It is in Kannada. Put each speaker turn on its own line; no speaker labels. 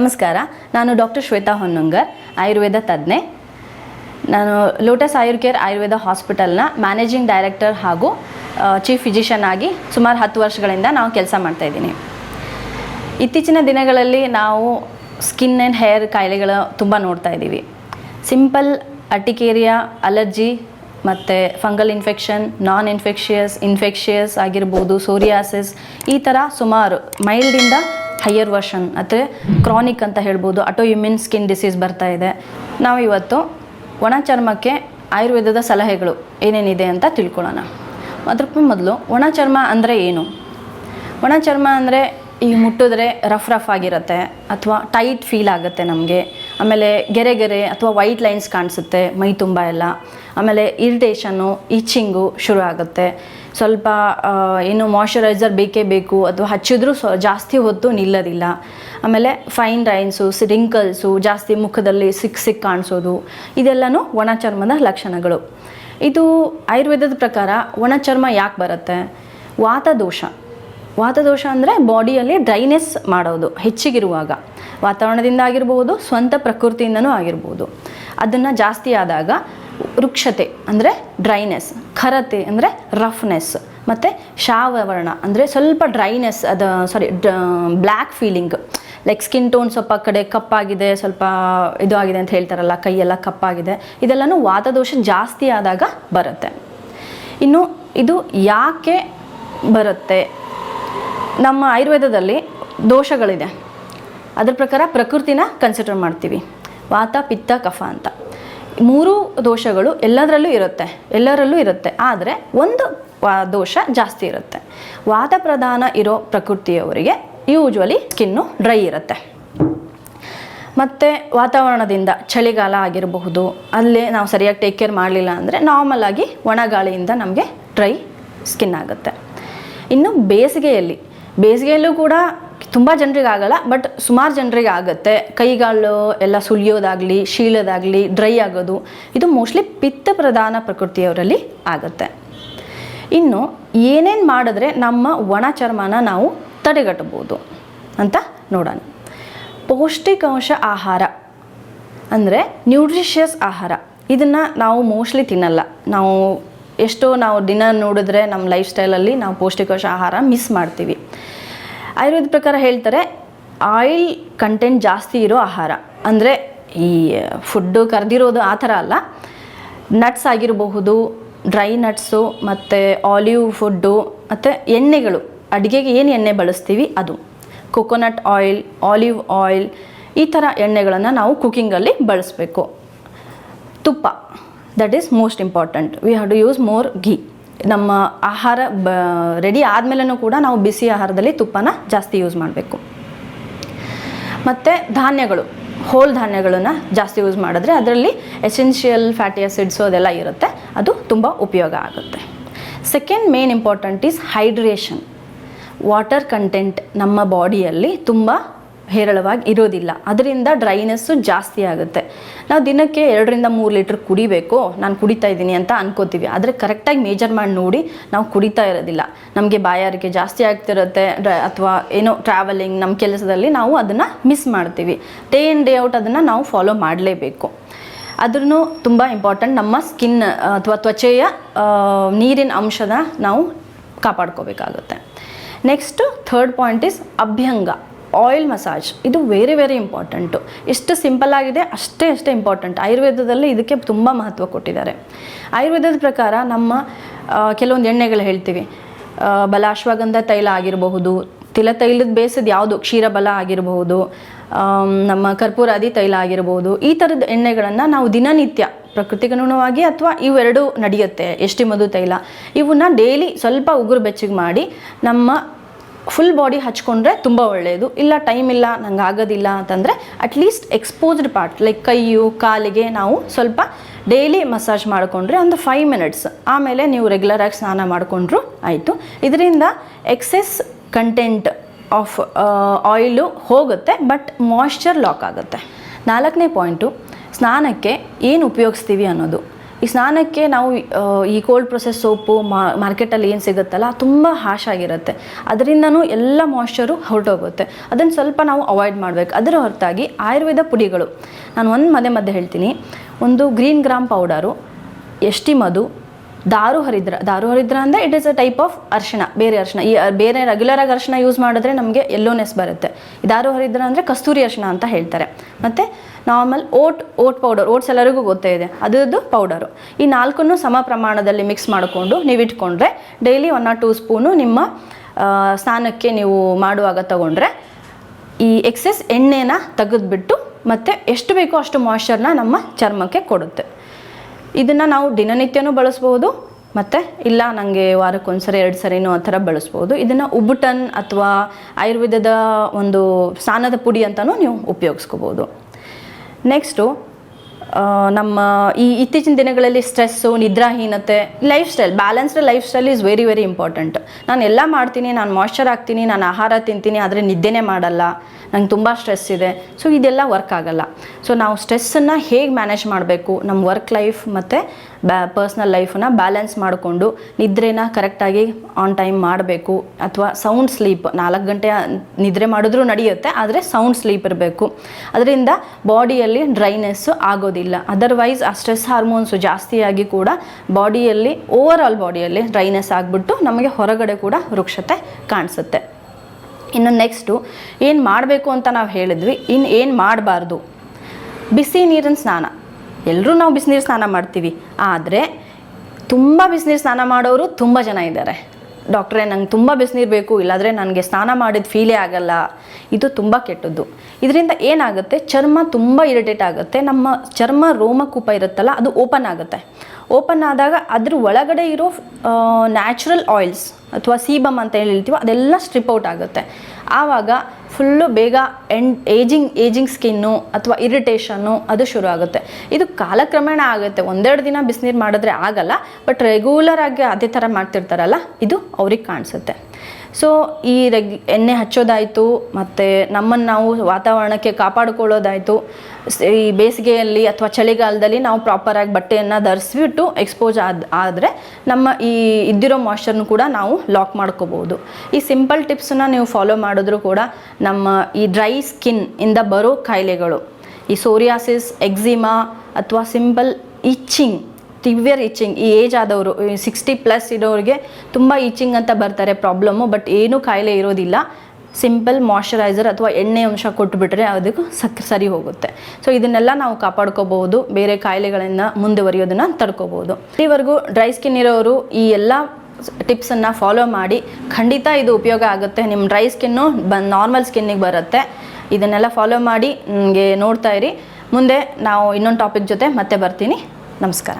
ನಮಸ್ಕಾರ. ನಾನು ಡಾಕ್ಟರ್ ಶ್ವೇತಾ ಹೊನ್ನಂಗರ್, ಆಯುರ್ವೇದ ತಜ್ಞೆ. ನಾನು ಲೋಟಸ್ ಆಯುರ್ ಕೇರ್ ಆಯುರ್ವೇದ ಹಾಸ್ಪಿಟಲ್ನ ಮ್ಯಾನೇಜಿಂಗ್ ಡೈರೆಕ್ಟರ್ ಹಾಗೂ ಚೀಫ್ ಫಿಸಿಷಿಯನ್ ಆಗಿ ಸುಮಾರು ಹತ್ತು ವರ್ಷಗಳಿಂದ ನಾವು ಕೆಲಸ ಮಾಡ್ತಾಯಿದ್ದೀನಿ ಇತ್ತೀಚಿನ ದಿನಗಳಲ್ಲಿ ನಾವು ಸ್ಕಿನ್ ಆ್ಯಂಡ್ ಹೇರ್ ಕಾಯಿಲೆಗಳ ತುಂಬ ನೋಡ್ತಾ ಇದ್ದೀವಿ. ಸಿಂಪಲ್ ಅಟಿಕೇರಿಯಾ, ಅಲರ್ಜಿ ಮತ್ತು fungal infection, non infectious infectious ಆಗಿರ್ಬೋದು, ಸೋರಿಯಾಸಿಸ್ ಈ ಥರ ಸುಮಾರು ಮೈಲ್ಡಿಂದ ಹೈಯರ್ ವರ್ಷನ್ ಅಂದರೆ ಕ್ರಾನಿಕ್ ಅಂತ ಹೇಳ್ಬೋದು. ಅಟೋ ಇಮ್ಯೂನ್ ಸ್ಕಿನ್ ಡಿಸೀಸ್ ಬರ್ತಾ ಇದೆ. ನಾವು ಇವತ್ತು ಒಣ ಚರ್ಮಕ್ಕೆ ಆಯುರ್ವೇದದ ಸಲಹೆಗಳು ಏನೇನಿದೆ ಅಂತ ತಿಳ್ಕೊಳ್ಳೋಣ. ಅದಕ್ಕೂ ಮೊದಲು ಒಣ ಚರ್ಮ ಅಂದರೆ ಏನು? ಒಣ ಚರ್ಮ ಅಂದರೆ ಈಗ ಮುಟ್ಟಿದ್ರೆ ರಫ್ ರಫ್ ಆಗಿರುತ್ತೆ, ಅಥವಾ ಟೈಟ್ ಫೀಲ್ ಆಗುತ್ತೆ ನಮಗೆ. ಆಮೇಲೆ ಗೆರೆ ಗೆರೆ ಅಥವಾ ವೈಟ್ ಲೈನ್ಸ್ ಕಾಣಿಸುತ್ತೆ, ಮೈ ತುಂಬ ಎಲ್ಲ. ಆಮೇಲೆ ಇರಿಟೇಷನ್ನು ಇಚ್ಚಿಂಗು ಶುರು ಆಗುತ್ತೆ. ಸ್ವಲ್ಪ ಏನು ಮಾಯ್ಶ್ಚರೈಸರ್ ಬೇಕೇ ಬೇಕು, ಅಥವಾ ಹಚ್ಚಿದ್ರೂ ಸ್ವ, ಜಾಸ್ತಿ ಹೊತ್ತು ನಿಲ್ಲೋದಿಲ್ಲ. ಆಮೇಲೆ ಫೈನ್ ರೈನ್ಸು ರಿಂಕಲ್ಸು ಜಾಸ್ತಿ ಮುಖದಲ್ಲಿ ಸಿಕ್ ಸಿಕ್ ಕಾಣಿಸೋದು, ಇದೆಲ್ಲನೂ ಒಣ ಚರ್ಮದ ಲಕ್ಷಣಗಳು. ಇದು ಆಯುರ್ವೇದದ ಪ್ರಕಾರ ಒಣ ಚರ್ಮ ಯಾಕೆ ಬರುತ್ತೆ? ವಾತದೋಷ. ವಾತದೋಷ ಅಂದರೆ ಬಾಡಿಯಲ್ಲಿ ಡ್ರೈನೆಸ್ ಮಾಡೋದು, ಹೆಚ್ಚಿಗಿರುವಾಗ. ವಾತಾವರಣದಿಂದ ಆಗಿರ್ಬೋದು, ಸ್ವಂತ ಪ್ರಕೃತಿಯಿಂದನೂ ಆಗಿರ್ಬೋದು. ಅದನ್ನು ಜಾಸ್ತಿ ಆದಾಗ ವೃಕ್ಷತೆ ಅಂದರೆ ಡ್ರೈನೆಸ್ ಖರತೆ ಅಂದರೆ ರಫ್ನೆಸ್ ಮತ್ತು ಶಾವವರ್ಣ ಅಂದರೆ ಸ್ವಲ್ಪ ಡ್ರೈನೆಸ್ ಅದು sorry black feeling like skin tone ಸ್ವಲ್ಪ ಕಡೆ ಕಪ್ಪಾಗಿದೆ, ಸ್ವಲ್ಪ ಇದು ಆಗಿದೆ ಅಂತ ಹೇಳ್ತಾರಲ್ಲ, ಕೈಯೆಲ್ಲ ಕಪ್ಪಾಗಿದೆ, ಇದೆಲ್ಲನೂ ವಾತದೋಷ ಜಾಸ್ತಿ ಆದಾಗ ಬರುತ್ತೆ. ಇನ್ನು ಇದು ಯಾಕೆ ಬರುತ್ತೆ? ನಮ್ಮ ಆಯುರ್ವೇದದಲ್ಲಿ ದೋಷಗಳಿದೆ. ಅದ್ರ ಪ್ರಕಾರ ಪ್ರಕೃತಿನ ಕನ್ಸಿಡರ್ ಮಾಡ್ತೀವಿ. ವಾತ, ಪಿತ್ತ, ಕಫ ಅಂತ. ಮೂರು ದೋಷಗಳು ಎಲ್ಲದರಲ್ಲೂ ಇರುತ್ತೆ, ಎಲ್ಲರಲ್ಲೂ ಇರುತ್ತೆ. ಆದರೆ ಒಂದು ದೋಷ ಜಾಸ್ತಿ ಇರುತ್ತೆ. ವಾದ ಪ್ರಧಾನ ಇರೋ ಪ್ರಕೃತಿಯವರಿಗೆ ಯೂಶ್ವಲಿ ಸ್ಕಿನ್ನು ಡ್ರೈ ಇರುತ್ತೆ. ಮತ್ತು ವಾತಾವರಣದಿಂದ ಚಳಿಗಾಲ ಆಗಿರಬಹುದು, ಅಲ್ಲೇ ನಾವು ಸರಿಯಾಗಿ ಟೇಕ್ ಕೇರ್ ಮಾಡಲಿಲ್ಲ ಅಂದರೆ ನಾರ್ಮಲ್ ಆಗಿ ಒಣ ಗಾಳಿಯಿಂದ ನಮಗೆ ಡ್ರೈ ಸ್ಕಿನ್ ಆಗುತ್ತೆ. ಇನ್ನು ಬೇಸಿಗೆಯಲ್ಲಿ, ಬೇಸಿಗೆಯಲ್ಲೂ ಕೂಡ ತುಂಬ ಜನರಿಗೆ ಆಗಲ್ಲ ಬಟ್ ಸುಮಾರು ಜನರಿಗೆ ಆಗುತ್ತೆ. ಕೈಗಾಲು ಎಲ್ಲ ಸುಳಿಯೋದಾಗಲಿ ಶೀಲದಾಗಲಿ ಡ್ರೈ ಆಗೋದು, ಇದು ಮೋಸ್ಟ್ಲಿ ಪಿತ್ತ ಪ್ರಧಾನ ಪ್ರಕೃತಿಯವರಲ್ಲಿ ಆಗುತ್ತೆ. ಇನ್ನು ಏನೇನು ಮಾಡಿದ್ರೆ ನಮ್ಮ ಒಣ ಚರ್ಮನ ನಾವು ತಡೆಗಟ್ಟಬಹುದು ಅಂತ ನೋಡೋಣ. ಪೌಷ್ಟಿಕಾಂಶ ಆಹಾರ, ಅಂದರೆ ನ್ಯೂಟ್ರಿಷಿಯಸ್ ಆಹಾರ, ಇದನ್ನು ನಾವು ಮೋಸ್ಟ್ಲಿ ತಿನ್ನಲ್ಲ. ನಾವು ಎಷ್ಟೋ ನಾವು ದಿನ ನೋಡಿದ್ರೆ ನಮ್ಮ ಲೈಫ್ ಸ್ಟೈಲಲ್ಲಿ ನಾವು ಪೌಷ್ಟಿಕಾಂಶ ಆಹಾರ ಮಿಸ್ ಮಾಡ್ತೀವಿ. ಆಯುರ್ವೇದ ಪ್ರಕಾರ ಹೇಳ್ತಾರೆ, ಆಯಿಲ್ ಕಂಟೆಂಟ್ ಜಾಸ್ತಿ ಇರೋ ಆಹಾರ. ಅಂದರೆ ಈ ಫುಡ್ಡು ಕರೆದಿರೋದು ಆ ಥರ ಅಲ್ಲ. ನಟ್ಸ್ ಆಗಿರಬಹುದು ಡ್ರೈ ನಟ್ಸು ಮತ್ತು ಆಲಿವ್ ಫುಡ್ಡು ಮತ್ತು ಎಣ್ಣೆಗಳು. ಅಡುಗೆಗೆ ಏನು ಎಣ್ಣೆ ಬಳಸ್ತೀವಿ? ಅದು. ಕೊಕೊನಟ್ ಆಯಿಲ್ ಆಲಿವ್ ಆಯಿಲ್ ಈ ಥರ ಎಣ್ಣೆಗಳನ್ನು ನಾವು ಕುಕ್ಕಿಂಗಲ್ಲಿ ಬಳಸಬೇಕು. ತುಪ್ಪ. That is most important we have to use more ghee ನಮ್ಮ ಆಹಾರ ಬ ರೆಡಿ ಆದಮೇಲೂ ಕೂಡ ನಾವು ಬಿಸಿ ಆಹಾರದಲ್ಲಿ ತುಪ್ಪನ ಜಾಸ್ತಿ ಯೂಸ್ ಮಾಡಬೇಕು. ಮತ್ತು ಧಾನ್ಯಗಳು ಹೋಲ್ ಧಾನ್ಯಗಳನ್ನು ಜಾಸ್ತಿ ಯೂಸ್ ಮಾಡಿದ್ರೆ ಅದರಲ್ಲಿ ಎಸೆನ್ಷಿಯಲ್ ಫ್ಯಾಟಿ ಆಸಿಡ್ಸು ಅದೆಲ್ಲ ಇರುತ್ತೆ. ಅದು ತುಂಬ ಉಪಯೋಗ ಆಗುತ್ತೆ. Second main important is hydration water content ನಮ್ಮ ಬಾಡಿಯಲ್ಲಿ ತುಂಬ ಹೇರಳವಾಗಿ ಇರೋದಿಲ್ಲ. ಅದರಿಂದ ಡ್ರೈನೆಸ್ಸು ಜಾಸ್ತಿ ಆಗುತ್ತೆ. ನಾವು ದಿನಕ್ಕೆ ಎರಡರಿಂದ ಮೂರು ಲೀಟ್ರ್ ಕುಡಿಬೇಕು. ನಾನು ಕುಡಿತಾ ಇದ್ದೀನಿ ಅಂತ ಅನ್ಕೋತೀವಿ. ಆದರೆ ಕರೆಕ್ಟಾಗಿ ಮೇಜರ್ ಮಾಡಿ ನೋಡಿ ನಾವು ಕುಡಿತಾ ಇರೋದಿಲ್ಲ. ನಮಗೆ ಬಾಯಾರಿಕೆ ಜಾಸ್ತಿ ಆಗ್ತಿರುತ್ತೆ ಅಥವಾ ಏನೋ ಟ್ರಾವೆಲಿಂಗ್ ನಮ್ಮ ಕೆಲಸದಲ್ಲಿ ನಾವು ಅದನ್ನು ಮಿಸ್ ಮಾಡ್ತೀವಿ. ಡೇ ಇನ್ ಡೇ ಔಟ್ ಅದನ್ನು ನಾವು ಫಾಲೋ ಮಾಡಲೇಬೇಕು. ಅದನ್ನು ತುಂಬ ಇಂಪಾರ್ಟೆಂಟ್ ನಮ್ಮ ಸ್ಕಿನ್ ಅಥವಾ ತ್ವಚೆಯ ನೀರಿನ ಅಂಶನ ನಾವು ಕಾಪಾಡ್ಕೋಬೇಕಾಗುತ್ತೆ. Next third point is abhyanga. Oil massage ಇದು ವೆರಿ ವೆರಿ ಇಂಪಾರ್ಟೆಂಟು ಎಷ್ಟು ಸಿಂಪಲ್ ಆಗಿದೆ, ಅಷ್ಟೇ ಅಷ್ಟೇ ಇಂಪಾರ್ಟೆಂಟ್ ಆಯುರ್ವೇದದಲ್ಲಿ ಇದಕ್ಕೆ ತುಂಬ ಮಹತ್ವ ಕೊಟ್ಟಿದ್ದಾರೆ. ಆಯುರ್ವೇದದ ಪ್ರಕಾರ ನಮ್ಮ ಕೆಲವೊಂದು ಎಣ್ಣೆಗಳು ಹೇಳ್ತೀವಿ. ಬಲಾಶ್ವಗಂಧ ತೈಲ ಆಗಿರಬಹುದು, ತಿಲ ತೈಲದ ಬೇಸದ ಯಾವುದು, ಕ್ಷೀರಬಲ ಆಗಿರಬಹುದು ನಮ್ಮ ಕರ್ಪೂರಾದಿ ತೈಲ ಆಗಿರಬಹುದು, ಈ ಥರದ ಎಣ್ಣೆಗಳನ್ನು ನಾವು ದಿನನಿತ್ಯ ಪ್ರಕೃತಿಗನುಗುಣವಾಗಿ ಅಥವಾ ಇವೆರಡು ನಡೆಯುತ್ತೆ ಎಷ್ಟಿ ಮಧು ತೈಲ. ಇವನ್ನ ಡೈಲಿ ಸ್ವಲ್ಪ ಉಗುರು ಬೆಚ್ಚಗೆ ಮಾಡಿ ನಮ್ಮ ಫುಲ್ ಬಾಡಿ ಹಚ್ಕೊಂಡ್ರೆ ತುಂಬ ಒಳ್ಳೆಯದು ಇಲ್ಲ ಟೈಮ್ ಇಲ್ಲ, ನಂಗೆ ಆಗೋದಿಲ್ಲ ಅಂತಂದರೆ at least exposed part like ಕೈಯು, ಕಾಲಿಗೆ ನಾವು ಸ್ವಲ್ಪ ಡೈಲಿ ಮಸಾಜ್ ಮಾಡಿಕೊಂಡ್ರೆ ಒಂದು ಫೈವ್ ಮಿನಿಟ್ಸ್ ಆಮೇಲೆ ನೀವು ರೆಗ್ಯುಲರಾಗಿ ಸ್ನಾನ ಮಾಡಿಕೊಂಡ್ರು ಆಯಿತು. ಇದರಿಂದ ಎಕ್ಸೆಸ್ ಕಂಟೆಂಟ್ ಆಫ್ ಆಯಿಲು ಹೋಗುತ್ತೆ ಬಟ್ ಮಾಯ್ಶ್ಚರ್ ಲಾಕ್ ಆಗುತ್ತೆ. ನಾಲ್ಕನೇ ಪಾಯಿಂಟು ಸ್ನಾನಕ್ಕೆ ಏನು ಉಪಯೋಗಿಸ್ತೀವಿ ಅನ್ನೋದು. ಈ ಸ್ನಾನಕ್ಕೆ ನಾವು ಈ ಕೋಲ್ಡ್ ಪ್ರೊಸೆಸ್ ಸೋಪು ಮಾರ್ಕೆಟಲ್ಲಿ ಏನು ಸಿಗುತ್ತಲ್ಲ, ತುಂಬ ಹಾಶ್ ಆಗಿರುತ್ತೆ. ಅದರಿಂದನೂ ಎಲ್ಲ ಮಾಯ್ಶ್ಚರು ಹೊರಟೋಗುತ್ತೆ. ಅದನ್ನು ಸ್ವಲ್ಪ ನಾವು ಅವಾಯ್ಡ್ ಮಾಡಬೇಕು. ಅದರ ಹೊರತಾಗಿ ಆಯುರ್ವೇದ ಪುಡಿಗಳು. ನಾನು ಒಂದು ಮಧ್ಯೆ ಮಧ್ಯೆ ಹೇಳ್ತೀನಿ. ಒಂದು ಗ್ರೀನ್ ಗ್ರಾಮ್ ಪೌಡರು ಎಷ್ಟಿ ಮಧು, ದಾರು ಹರಿದ್ರ ದಾರು ಹರಿದ್ರ ಅಂದರೆ it is a type of arshina, ಬೇರೆ ಅರ್ಶಿಣ. ಈ ಬೇರೆ ರೆಗ್ಯುಲರ್ ಆಗಿ ಅರ್ಶಿಣ ಯೂಸ್ ಮಾಡಿದ್ರೆ ನಮಗೆ ಎಲ್ಲೋನೆಸ್ ಬರುತ್ತೆ. ದಾರು ಹರಿದ್ರ ಅಂದರೆ ಕಸ್ತೂರಿ ಅರ್ಶಿಣ ಅಂತ ಹೇಳ್ತಾರೆ. ಮತ್ತು normal oat oat powder oats ಎಲ್ಲರಿಗೂ ಗೊತ್ತೇ ಇದೆ. ಅದರದ್ದು ಪೌಡರು ಈ ನಾಲ್ಕನ್ನು ಸಮ ಪ್ರಮಾಣದಲ್ಲಿ ಮಿಕ್ಸ್ ಮಾಡಿಕೊಂಡು ನೀವು ಇಟ್ಕೊಂಡ್ರೆ daily one or two spoon ನಿಮ್ಮ ಸ್ನಾನಕ್ಕೆ ನೀವು ಮಾಡುವಾಗ ತಗೊಂಡ್ರೆ ಈ ಎಕ್ಸೆಸ್ ಎಣ್ಣೆನ ತೆಗೆದುಬಿಟ್ಟು ಮತ್ತು ಎಷ್ಟು ಬೇಕೋ ಅಷ್ಟು ಮಾಯ್ಶ್ಚರ್ನ ನಮ್ಮ ಚರ್ಮಕ್ಕೆ ಕೊಡುತ್ತೆ. ಇದನ್ನು ನಾವು ದಿನನಿತ್ಯನೂ ಬಳಸ್ಬೋದು ಮತ್ತು ಇಲ್ಲ ನನಗೆ ವಾರಕ್ಕೊಂದ್ಸರಿ ಎರಡು ಸರಿನೂ ಆ ಥರ ಬಳಸ್ಬೋದು. ಇದನ್ನು ಉಬ್ಬುಟನ್ ಅಥವಾ ಆಯುರ್ವೇದದ ಒಂದು ಸ್ನಾನದ ಪುಡಿ ಅಂತಲೂ ನೀವು ಉಪಯೋಗಿಸ್ಕೋಬೋದು. ನೆಕ್ಸ್ಟು ಆ, ನಮ್ಮ ಈ ಇತ್ತೀಚಿನ ದಿನಗಳಲ್ಲಿ ಸ್ಟ್ರೆಸ್ಸು ನಿದ್ರಾಹೀನತೆ lifestyle balanced lifestyle is very very important ನಾನು ಎಲ್ಲ ಮಾಡ್ತೀನಿ ನಾನು ಮಾಯ್ಶ್ಚರ್ ಆಗ್ತೀನಿ ನಾನು ಆಹಾರ ತಿಂತೀನಿ ಆದರೆ ನಿದ್ದೆನೇ ಮಾಡಲ್ಲ. ನಂಗೆ ತುಂಬ ಸ್ಟ್ರೆಸ್ ಇದೆ. ಸೊ ಇದೆಲ್ಲ ವರ್ಕ್ ಆಗಲ್ಲ. ಸೊ ನಾವು ಸ್ಟ್ರೆಸ್ಸನ್ನು ಹೇಗೆ ಮ್ಯಾನೇಜ್ ಮಾಡಬೇಕು? ನಮ್ಮ ವರ್ಕ್ ಲೈಫ್ ಮತ್ತು ಬ್ಯಾ ಪರ್ಸ್ನಲ್ ಲೈಫನ್ನ ಬ್ಯಾಲೆನ್ಸ್ ಮಾಡಿಕೊಂಡು ನಿದ್ರೆನ ಕರೆಕ್ಟಾಗಿ ಆನ್ ಟೈಮ್ ಮಾಡಬೇಕು. ಅಥವಾ ಸೌಂಡ್ ಸ್ಲೀಪ್ ನಾಲ್ಕು ಗಂಟೆ ನಿದ್ರೆ ಮಾಡಿದ್ರೂ ನಡೆಯುತ್ತೆ, ಆದರೆ ಸೌಂಡ್ ಸ್ಲೀಪ್ ಇರಬೇಕು. ಅದರಿಂದ ಬಾಡಿಯಲ್ಲಿ ಡ್ರೈನೆಸ್ಸು ಆಗೋದಿಲ್ಲ. ಅದರ್ವೈಸ್ ಆ ಸ್ಟ್ರೆಸ್ ಹಾರ್ಮೋನ್ಸು ಜಾಸ್ತಿಯಾಗಿ ಕೂಡ ಬಾಡಿಯಲ್ಲಿ ಓವರ್ ಆಲ್ ಬಾಡಿಯಲ್ಲಿ ಡ್ರೈನೆಸ್ ಆಗಿಬಿಟ್ಟು ನಮಗೆ ಹೊರಗಡೆ ಕೂಡ ವೃಕ್ಷತೆ ಕಾಣಿಸುತ್ತೆ. ಇನ್ನು ನೆಕ್ಸ್ಟು ಏನು ಮಾಡಬೇಕು ಅಂತ ನಾವು ಹೇಳಿದ್ವಿ ಇನ್ನು ಏನು ಮಾಡಬಾರ್ದು? ಬಿಸಿ ನೀರಿನ ಸ್ನಾನ. ಎಲ್ಲರೂ ನಾವು ಬಿಸಿನೀರು ಸ್ನಾನ ಮಾಡ್ತೀವಿ, ಆದರೆ ತುಂಬ ಬಿಸಿನೀರು ಸ್ನಾನ ಮಾಡೋರು ತುಂಬ ಜನ ಇದ್ದಾರೆ ಡಾಕ್ಟ್ರೇ, ನಂಗೆ ತುಂಬ ಬಿಸಿನೀರು ಬೇಕು, ಇಲ್ಲಾಂದರೆ ನನಗೆ ಸ್ನಾನ ಮಾಡಿದ ಫೀಲೇ ಆಗಲ್ಲ. ಇದು ತುಂಬ ಕೆಟ್ಟದ್ದು. ಇದರಿಂದ ಏನಾಗುತ್ತೆ? ಚರ್ಮ ತುಂಬ ಇರಿಟೇಟ್ ಆಗುತ್ತೆ. ನಮ್ಮ ಚರ್ಮ ರೋಮಕೂಪ ಇರುತ್ತಲ್ಲ, ಅದು ಓಪನ್ ಆಗುತ್ತೆ. ಓಪನ್ ಆದಾಗ ಅದ್ರ ಒಳಗಡೆ ಇರೋ ನ್ಯಾಚುರಲ್ ಆಯಿಲ್ಸ್ ಅಥವಾ ಸೀಬಮ್ ಅಂತ ಹೇಳಿ ಹೇಳ್ತೀವೋ, ಅದೆಲ್ಲ ಸ್ಟ್ರಿಪ್ ಔಟ್ ಆಗುತ್ತೆ. ಆವಾಗ ಫುಲ್ಲು ಬೇಗ ಎಂಡ್ ಏಜಿಂಗ್ ಏಜಿಂಗ್ ಸ್ಕಿನ್ನು ಅಥವಾ ಇರಿಟೇಷನ್ನು ಅದು ಶುರು ಆಗುತ್ತೆ. ಇದು ಕಾಲಕ್ರಮೇಣ ಆಗುತ್ತೆ. ಒಂದೆರಡು ದಿನ ಬಿಸಿನೀರು ಮಾಡಿದ್ರೆ ಆಗಲ್ಲ ಬಟ್ ರೆಗ್ಯುಲರ್ ಆಗಿ ಅದೇ ಥರ ಮಾಡ್ತಿರ್ತಾರಲ್ಲ, ಇದು ಅವ್ರಿಗೆ ಕಾಣಿಸುತ್ತೆ. ಸೊ ಈ ರೆಗ್, ಎಣ್ಣೆ ಹಚ್ಚೋದಾಯಿತು, ಮತ್ತು ನಮ್ಮನ್ನು ನಾವು ವಾತಾವರಣಕ್ಕೆ ಕಾಪಾಡಿಕೊಳ್ಳೋದಾಯಿತು. ಈ ಬೇಸಿಗೆಯಲ್ಲಿ ಅಥವಾ ಚಳಿಗಾಲದಲ್ಲಿ ನಾವು ಪ್ರಾಪರಾಗಿ ಬಟ್ಟೆಯನ್ನು ಧರಿಸ್ಬಿಟ್ಟು ಎಕ್ಸ್ಪೋಸ್ ಆದ, ಆದರೆ ನಮ್ಮ ಈ ಇದ್ದಿರೋ ಮಾಯ್ಶ್ಚರ್ನು ಕೂಡ ನಾವು ಲಾಕ್ ಮಾಡ್ಕೋಬೋದು. ಈ ಸಿಂಪಲ್ ಟಿಪ್ಸನ್ನ ನೀವು ಫಾಲೋ ಮಾಡಿದ್ರೂ ಕೂಡ ನಮ್ಮ ಈ ಡ್ರೈ ಸ್ಕಿನ್ ಇಂದ ಬರೋ ಕಾಯಿಲೆಗಳು, ಈ ಸೋರಿಯಾಸಿಸ್ ಎಕ್ಸಿಮಾ ಅಥವಾ ಸಿಂಪಲ್ ಇಚ್ಚಿಂಗ್ ಟಿವಿಯರ್ ಇಚ್ಚಿಂಗ್ ಈ ಏಜ್ ಆದವರು ಸಿಕ್ಸ್ಟಿ ಪ್ಲಸ್ ಇರೋರಿಗೆ ತುಂಬ ಈಚಿಂಗ್ ಅಂತ ಬರ್ತಾರೆ ಪ್ರಾಬ್ಲಮ್ಮು ಬಟ್ ಏನೂ ಕಾಯಿಲೆ ಇರೋದಿಲ್ಲ. ಸಿಂಪಲ್ ಮಾಯಶ್ಚರೈಸರ್ ಅಥವಾ ಎಣ್ಣೆ ಅಂಶ ಕೊಟ್ಟುಬಿಟ್ರೆ ಅದಕ್ಕೂ ಸಕ್, ಸರಿ ಹೋಗುತ್ತೆ. ಸೊ ಇದನ್ನೆಲ್ಲ ನಾವು ಕಾಪಾಡ್ಕೋಬಹುದು, ಬೇರೆ ಕಾಯಿಲೆಗಳನ್ನು ಮುಂದುವರಿಯೋದನ್ನು ತಡ್ಕೋಬಹುದು. ಇಲ್ಲಿವರೆಗೂ ಡ್ರೈ ಸ್ಕಿನ್ ಇರೋರು ಈ ಎಲ್ಲ ಟಿಪ್ಸನ್ನು ಫಾಲೋ ಮಾಡಿ, ಖಂಡಿತ ಇದು ಉಪಯೋಗ ಆಗುತ್ತೆ. ನಿಮ್ಮ ಡ್ರೈ ಸ್ಕಿನ್ನು ಬ ನಾರ್ಮಲ್ ಸ್ಕಿನ್ನಿಗೆ ಬರುತ್ತೆ. ಇದನ್ನೆಲ್ಲ ಫಾಲೋ ಮಾಡಿ, ನಿಮಗೆ ನೋಡ್ತಾ ಇರಿ. ಮುಂದೆ ನಾವು ಇನ್ನೊಂದು ಟಾಪಿಕ್ ಜೊತೆ ಮತ್ತೆ ಬರ್ತೀನಿ. ನಮಸ್ಕಾರ.